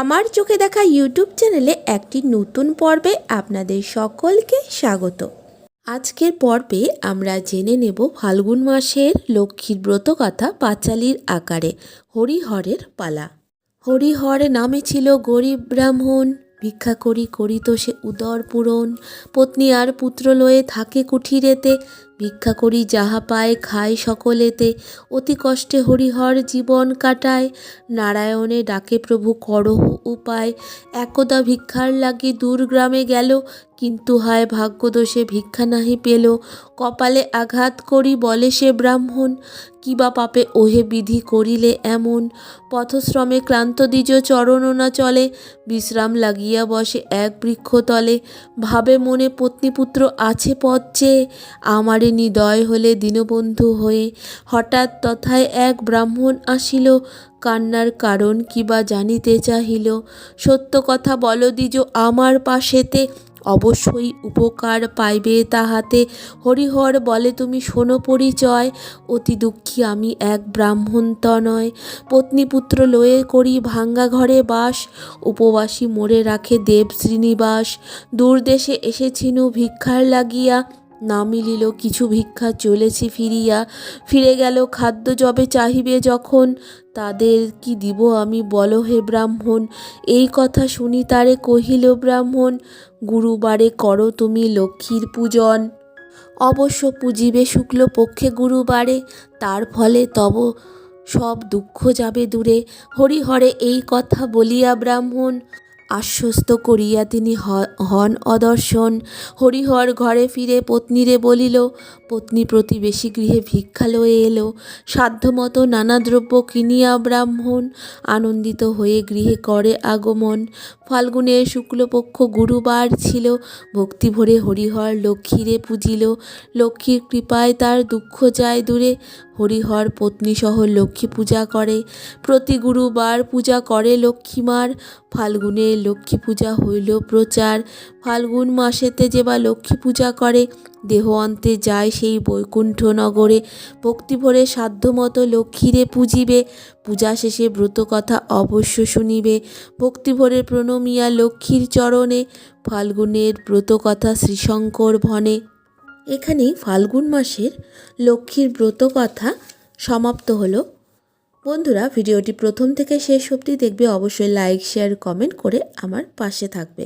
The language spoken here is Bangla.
আমার চোখে দেখা ইউটিউব চ্যানেলে একটি নতুন পর্বে আপনাদের সকলকে স্বাগত। আজকের পর্বে আমরা জেনে নেব ফাল্গুন মাসের লক্ষ্মীর ব্রত কথা পাঁচালির আকারে, হরিহরের পালা। হরিহর নামে ছিল গরিব ব্রাহ্মণ, ভিক্ষা করি করিত সে উদর পূরণ। পত্নী আর পুত্র লয়ে থাকে কুঠিরেতে ভিক্ষা করি যাহা পায় খায় সকলেতে। অতি কষ্টে হরিহর জীবন কাটায়। নারায়ণে ডাকে প্রভু, করহ উপায়। একদা ভিক্ষার লাগি দূর গ্রামে গেল, কিন্তু হায় ভাগ্যদোষে ভিক্ষা নাহি পেল। কপালে আঘাত করি বলে সে ব্রাহ্মণ, কিবা পাপে ওহে বিধি করিলে এমন? পথশ্রমে ক্লান্ত দ্বিজ চরণ না চলে, বিশ্রাম লাগিয়া বসে এক বৃক্ষতলে। ভাবে মনে পত্নীপুত্র আছে পথ চেয়ে আমারে নিদয় হলে দীনবন্ধু হয়ে হঠাৎ তথায় এক ব্রাহ্মণ আসিল। কান্নার কারণ কিবা জানিতে চাহিল। সত্য কথা বল দ্বিজ, আমার পাশেতে অবশ্যই উপকার পাইবে তাহাতে। হরিহর বলে, তুমি শোনো পরিচয়, অতি দুঃখী আমি এক ব্রাহ্মণ তনয় পত্নীপুত্র লয়ে করি ভাঙ্গা ঘরে বাস, উপবাসী মোড়ে রাখে দেব শ্রীনিবাস। দূরদেশে এসেছিনু ভিক্ষার লাগিয়া না মিলিল কিছু ভিক্ষা চলেছি ফিরিয়া। ফিরে গেল, খাদ্য জবে চাহিবে যখন? তাদের কি দিব আমি, বলো হে ব্রাহ্মণ? এই কথা শুনি তারে কহিল ব্রাহ্মণ, গুরুবারে করো তুমি লক্ষ্মীর পূজন। অবশ্য পুজিবে শুক্লপক্ষে গুরুবারে, তার ফলে তব সব দুঃখ যাবে দূরে। হরিহরে এই কথা বলিয়া ব্রাহ্মণ আশ্বস্ত করিয়া তিনি হন অদর্শন। হরিহর ঘরে ফিরে পত্নীরে বলিল, পত্নী প্রতিবেশী গৃহে ভিক্ষা লয়ে এলো। সাধ্যমতো নানা দ্রব্য কিনিয়া ব্রাহ্মণ আনন্দিত হয়ে গৃহে করে আগমন। ফাল্গুনের শুক্লপক্ষ গুরুবার ছিল। ভক্তি ভরে হরিহর লক্ষ্মীরে পূজিল। লক্ষ্মীর কৃপায় তার দুঃখ যায় দূরে। হরিহর পত্নীসহ লক্ষ্মী পূজা করে। প্রতি গুরুবার পূজা করে লক্ষ্মীমার। ফাল্গুনে লক্ষ্মী পূজা হইল প্রচার। ফাল্গুন মাসেতে যে বা লক্ষ্মী পূজা করে, দেহ অন্তে যায় সেই বৈকুণ্ঠ নগরে। ভক্তি ভরে সাধ্যমতো লক্ষ্মীরে পূজিবে, পূজা শেষে ব্রত কথা অবশ্য শুনিবে। ভক্তি ভরে প্রণমিয়া লক্ষ্মীর চরণে, ফাল্গুনের ব্রত কথা শ্রীশঙ্কর ভনে। এখানেই ফাল্গুন মাসের লক্ষ্মীর ব্রত কথা সমাপ্ত হলো। বন্ধুরা, ভিডিওটি প্রথম থেকে শেষ অবধি দেখবে। অবশ্যই লাইক শেয়ার কমেন্ট করে আমার পাশে থাকবে।